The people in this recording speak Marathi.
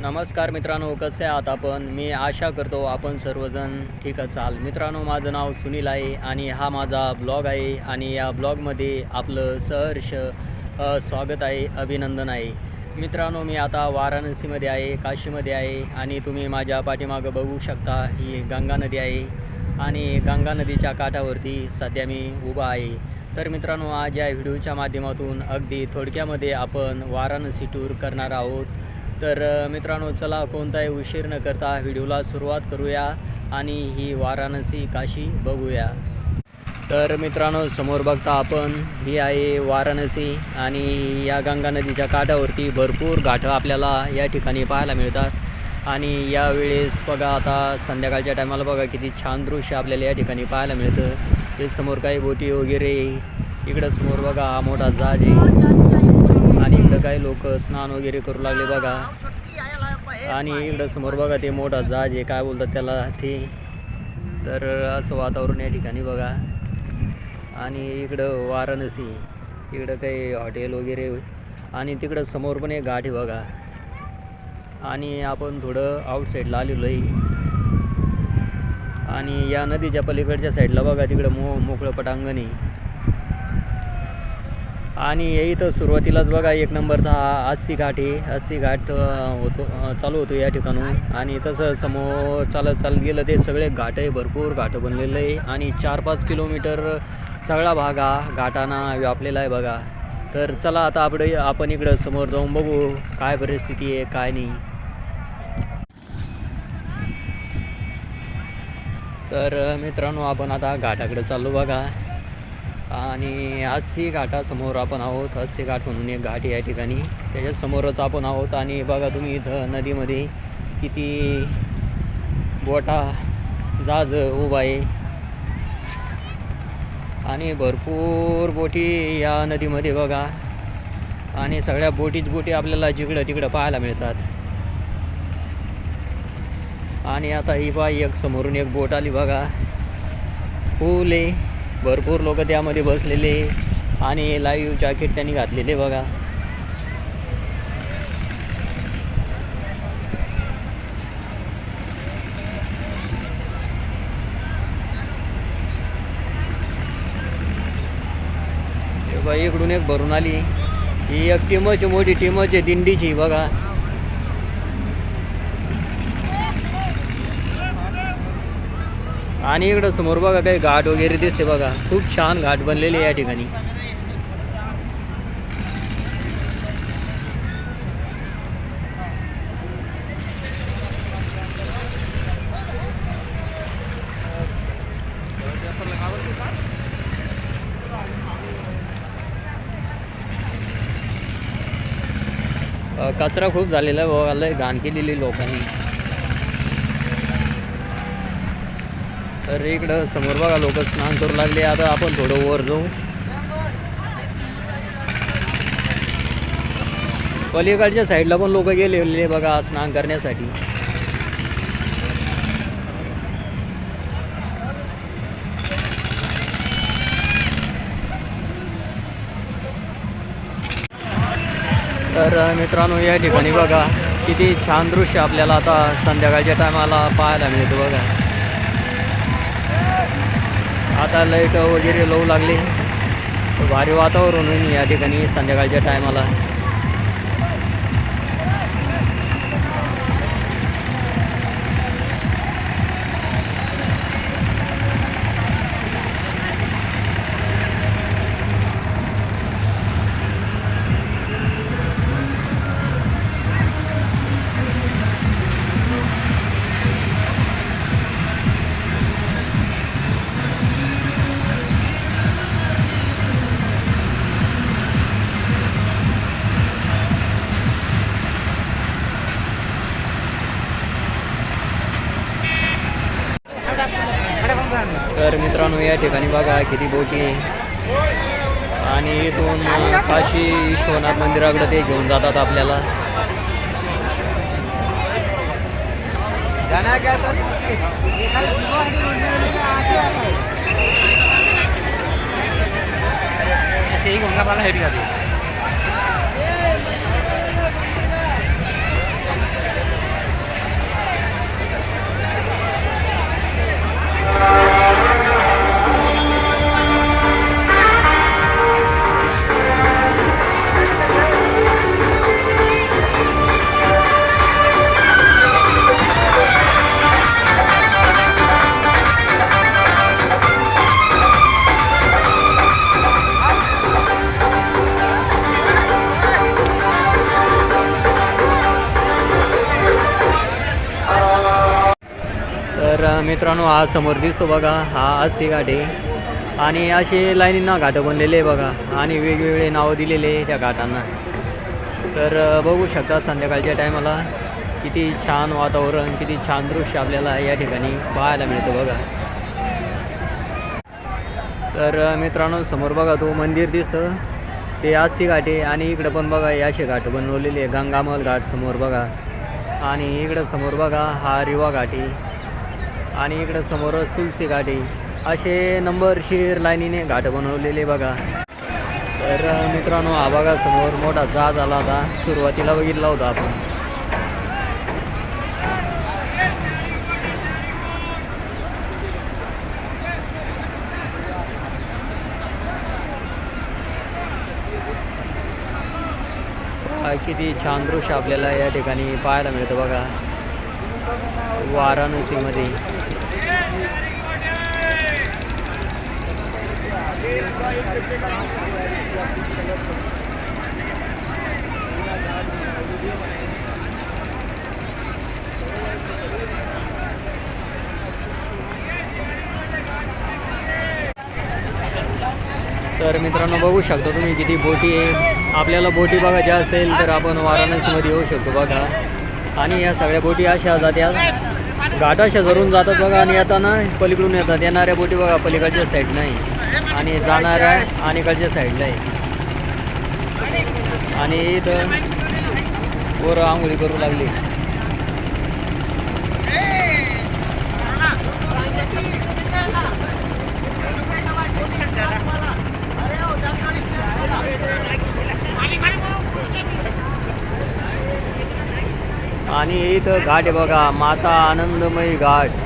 नमस्कार मित्रांनो कसे आहात आपण? मी आशा करतो आपण सर्वजण ठीक असाल. मित्रांनो माझं नाव सुनील आहे आणि हा माझा ब्लॉग आहे आणि या ब्लॉगमध्ये आपलं सहर्ष स्वागत आहे अभिनंदन आहे. मित्रांनो मी आता वाराणसीमध्ये आहे काशीमध्ये आहे आणि तुम्ही माझ्या पाठीमागं बघू शकता ही गंगा नदी आहे आणि गंगा नदीच्या काठावरती सध्या मी उभा आहे. तर मित्रांनो आज या व्हिडिओच्या माध्यमातून अगदी थोडक्यामध्ये आपण वाराणसी टूर करणार आहोत. तर मित्रांनो चला कोणताही उशीर न करता व्हिडिओला सुरुवात करूया आणि ही वाराणसी काशी बघूया. तर मित्रांनो समोर बघता आपण ही आहे वाराणसी आणि या गंगा नदीच्या काठावरती भरपूर घाटं आपल्याला या ठिकाणी पाहायला मिळतात. आणि यावेळेस बघा आता संध्याकाळच्या टायमाला बघा किती छान दृश्य आपल्याला या ठिकाणी पाहायला मिळतं. हे समोर काही बोटी वगैरे इकडं समोर बघा हा मोठा जहाज आहे. इकडं काही लोक स्नान वगैरे करू लागले बघा. आणि इकडं समोर बघा ते मोठा जहाज आहे काय बोलतात त्याला ते. तर असं वातावरण या ठिकाणी बघा. आणि इकडं वाराणसी इकडं काही हॉटेल वगैरे. आणि तिकडं समोर पण एक घाट आहे बघा. आणि आपण थोडं आउटसाईडला आलेलो आहे. आणि या नदीच्या पलीकडच्या साईडला बघा तिकडं मो मोकळं पटांगण आहे. आणि इथं सुरुवातीलाच बघा एक नंबरचा हा अस्सी घाट आहे. अस्सी घाट होतो चालू होतो या ठिकाणून. आणि तसं समोर चालत चालत गेलं ते सगळे घाट आहे भरपूर घाटं बनलेलं आहे. आणि चार पाच किलोमीटर सगळा भाग हा घाटांना व्यापलेला आहे बघा. तर चला आता आपण आपण इकडं समोर जाऊन बघू काय परिस्थिती आहे काय नाही. तर मित्रांनो आपण आता घाटाकडे चाललो बघा. आणि अस्सी घाटासमोर आपण आहोत. अस्सी घाट म्हणून एक घाट या ठिकाणी. त्याच्यासमोरच आपण आहोत आणि बघा तुम्ही इथं नदीमध्ये किती बोटा जहाज उभा आहे. आणि भरपूर बोटी या नदीमध्ये बघा. आणि सगळ्या बोटीच बोटी आपल्याला जिकडं तिकडं पाहायला मिळतात. आणि आता ही बाई एक समोरून एक बोट आली बघा. फुले. भरपूर लोक त्यामध्ये बसलेले आणि लाईव्ह जॅकेट त्यांनी घातलेले बघा. हे बाई इकडून एक भरून आली. ही एक टीमच मोठी टीमच आहे दिंडीची बघा. आणि इकडं समोर बघा काही घाट वगैरे दिसते बघा. खूप छान घाट बनलेले आहे या ठिकाणी. कचरा खूप झालेला आहे बघा. लय घाण केलेली लोकांनी. तर इकडं समोर बघा लोक स्नान करू लागले. आता आपण थोडं वर जाऊ. पलीकडच्या साईडला पण लोक गेलेले बघा स्नान करण्यासाठी. तर मित्रांनो या ठिकाणी बघा किती छान दृश्य आपल्याला आता संध्याकाळच्या टायमाला पाहायला मिळतं बघा. आता लाइट वगैरे लावू लागली. भारी वातावरण होईल या ठिकाणी संध्याकाळच्या टायमाला. मित्रांनो या ठिकाणी बघा किती बोटी. आणि इथून काशी विश्वनाथ मंदिराकडे ते घेऊन जातात आपल्याला. ऐसे तर मित्रांनो हा समोर दिसतो बघा. हा अस्सी घाट आहे. आणि असे लाईनींना घाटं बनलेले आहे बघा. आणि वेगवेगळे नावं दिलेले आहे त्या घाटांना. तर बघू शकता संध्याकाळच्या टायमाला किती छान वातावरण किती छान दृश्य आपल्याला या ठिकाणी पाहायला मिळतं बघा. तर मित्रांनो समोर बघा तो मंदिर दिसतं. ते आजची घाट आहे आणि इकडं पण बघा हे असे घाट बनवलेले आहे. गंगामल घाट समोर बघा. आणि इकडं समोर बघा हा रिवा घाट आहे. आणि इकडं समोरच तुलसी घाट. आहे असे नंबरशीर लाईनीने घाट बनवलेले बघा. तर मित्रांनो हा बघा समोर मोठा जहाज आला होता. सुरुवातीला बघितला होता आपण. किती छान दृश्य आपल्याला या ठिकाणी पाहायला मिळतं बघा. वाराणसीमध्ये. तर मित्रांनो बघू शकता तुम्ही किती बोटी आहे. आपल्याला बोटी बघायच्या असेल तर आपण वाराणसीमध्ये येऊ शकतो बघा. आणि या सगळ्या बोटी अशा जात्या. घाट अशा जातात बघा आणि येताना पलीकडून येतात. येणाऱ्या बोटी बघा पलीकडच्या साईड आहे आणि जाणार आहे आणि अलीकडच्या साईडला आहे. आणि इथं पोरं आंघोळी करू लागली. आणि इथं घाट आहे बघा माता आनंदमयी घाट.